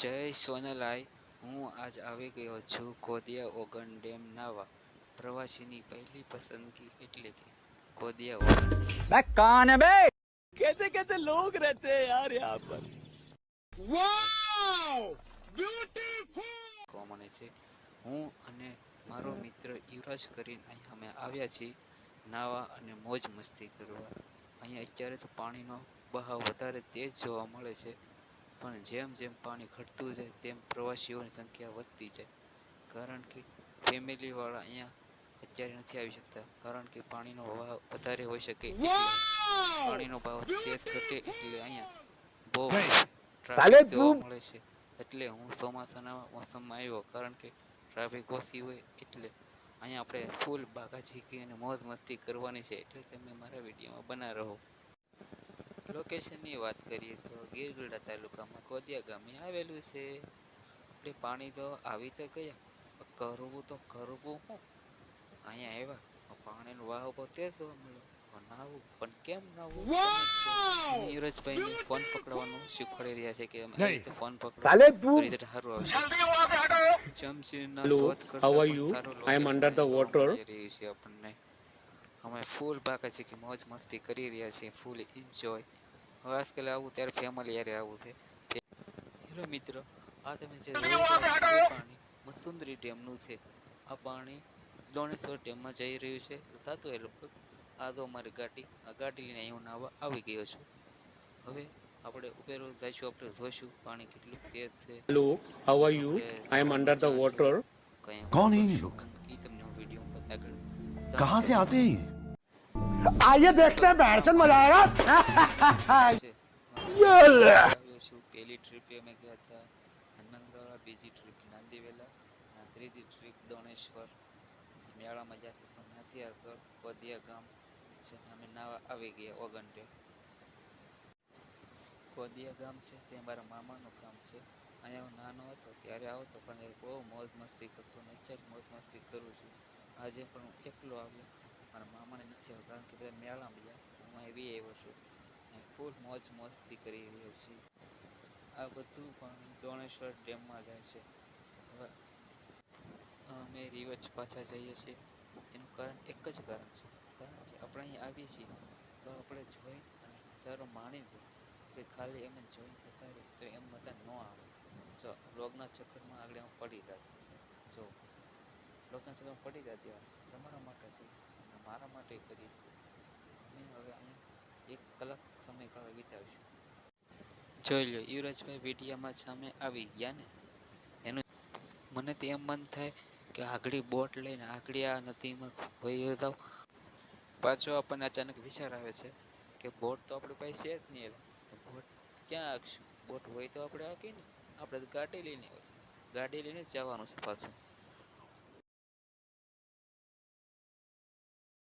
જય સોનલાય. હું આજ આવી ગયો છું કોદિયા ઓગણ ડેમ નાવા. પ્રવાસીની પહેલી પસંદગી એટલે કે કોદિયા ઓગણ બે કાન બે કેસે કેસે લોગ રહેતે યાર યહાં પર? વાવ બ્યુટીફુલ કોમન છે હું અને મારો મિત્ર યુવરાજ કરીને અહીંયા અમે આવ્યા છીએ નાવા અને મોજ મસ્તી કરવા. અહીંયા અત્યારે તો પાણીનો બહાવ વધારે તેજ જોવા મળે છે. પણ જેમ જેમ પાણી ઘટતું જાય તેમ પ્રવાસીઓની સંખ્યા વધતી જાય. કારણ કે ફેમિલીવાળા અહીંયા અત્યારે નથી આવી શકતા. કારણ કે પાણીનો ભાવ વધારે હોઈ શકે પાણીનો ભાવ તેજ ઘટે એટલે અહીંયા બહુ ટ્રાફિક જોવા મળે છે. એટલે હું ચોમાસાના મોસમમાં આવ્યો કારણ કે ટ્રાફિક ઓછી હોય એટલે અહીંયા આપણે ફૂલ બાગાચીકી અને મોજ મસ્તી કરવાની છે. એટલે તમે મારા વિડીયોમાં બના રહો. લોકેશનની વાત કરીએ તો ગીરગઢડા તાલુકામાં કોદિયા ગામે આવેલું છે આપણે પાણી તો આવી તો ગયા કરવું તો કરવું હું અહીંયા આવ્યા પાણીનો વાહ ઊભો તે તો નાવું પણ કેમ નાવું નીરજભાઈ યુવરાજભાઈ ફોન પકડવાનું શીખવાડી રહ્યા છે કે અમે ફોન પકડો તો રીતે સારું આવશે જમશીરના ધોધ કરતા I am under the water આપણને અમે ફૂલ બાકાજી કે મોજ મસ્તી કરી રહ્યા છીએ ફૂલ એન્જોય હવે આજકાલ આવું ત્યારે ફેમિલી યારે આવું છે. હેલો મિત્રો આ તમે જે પાણી મસુંદરી ડેમનું છે. આ પાણી ડોણેશ્વર ડેમમાં જઈ રહ્યું છે. થતું એ લગભગ આ તો અમારી ગાડી આ ગાડી લઈને અહીંયા નાવા આવી ગયો છું. હવે આપણે ઉપેરો જઈશું આપણે જોઈશું પાણી કેટલું તેજ છે. Hello how are you I am under the water કોણ હે લોક? कहाँ से आते हैं ये आइए देखते हैं बैठचंद मजा आएगा છે. આવ્યો છું પહેલી ટ્રીપે અમે ગયા હતા હનુમાનગઢ બીજી ટ્રીપ નાંદીવેલા અને ત્રીજી ટ્રીપ દોણેશ્વર મેળામાં જતા પણ નથી આગળ કોદિયા ગામ છે ને અમે નાવા આવી ગયા ઓગંડે કોદિયા ગામ છે તે મારા મામાનું ગામ છે અહીંયા હું નાનો હતો ત્યારે આવતો પણ એ બહુ મોજ મસ્તી કરતો ને અત્યારે મોજ મસ્તી કરું છું આજે પણ હું એકલો આવ્યો. મારા મામાને નથી આવ્યો કારણ કે બધા મેળા મળ્યા હું એવી આવ્યો છું. ફૂલ મોજ મસ્તી કરી રહ્યો છીએ. આ બધું પણ દોણેશ્વર ડેમમાં જાય છે. હવે અમે રિવર્સ પાછા જઈએ છીએ. એનું કારણ એક જ કારણ છે. કારણ કે આપણે અહીં આવીએ છીએ તો આપણે જોઈ અને નજારો માણી છે આપણે ખાલી એમ જોઈ જતા રહીએ તો એમ મજા ન આવે. જો રોગના ચક્કરમાં આગળ હું પડી જાત જો લોગના ચક્કરમાં પડી ગયા ત્યારે તમારા માટે કરીએ મારા માટે કરીએ છીએ અમે હવે અહીંયા એક કલાક સમયગાળો વિતાવીશું જોઈ લો, યુવરાજભાઈ વિડીયામાં સામે આવી ગયા ને? એનું મને તો એમ મન થાય કે આગળી બોટ લઈને આગળી આ નદીમાં વહી જાવ. પાછો આપણને અચાનક વિચાર આવે છે કે બોટ તો આપણી પાસે છે જ નહીં. તો બોટ ક્યાં આખશું? બોટ હોય તો આપણે આખી ને આપણે ગાડી લઈને આવ્યા છે ગાડી લઈને જવાનું છે પાછું.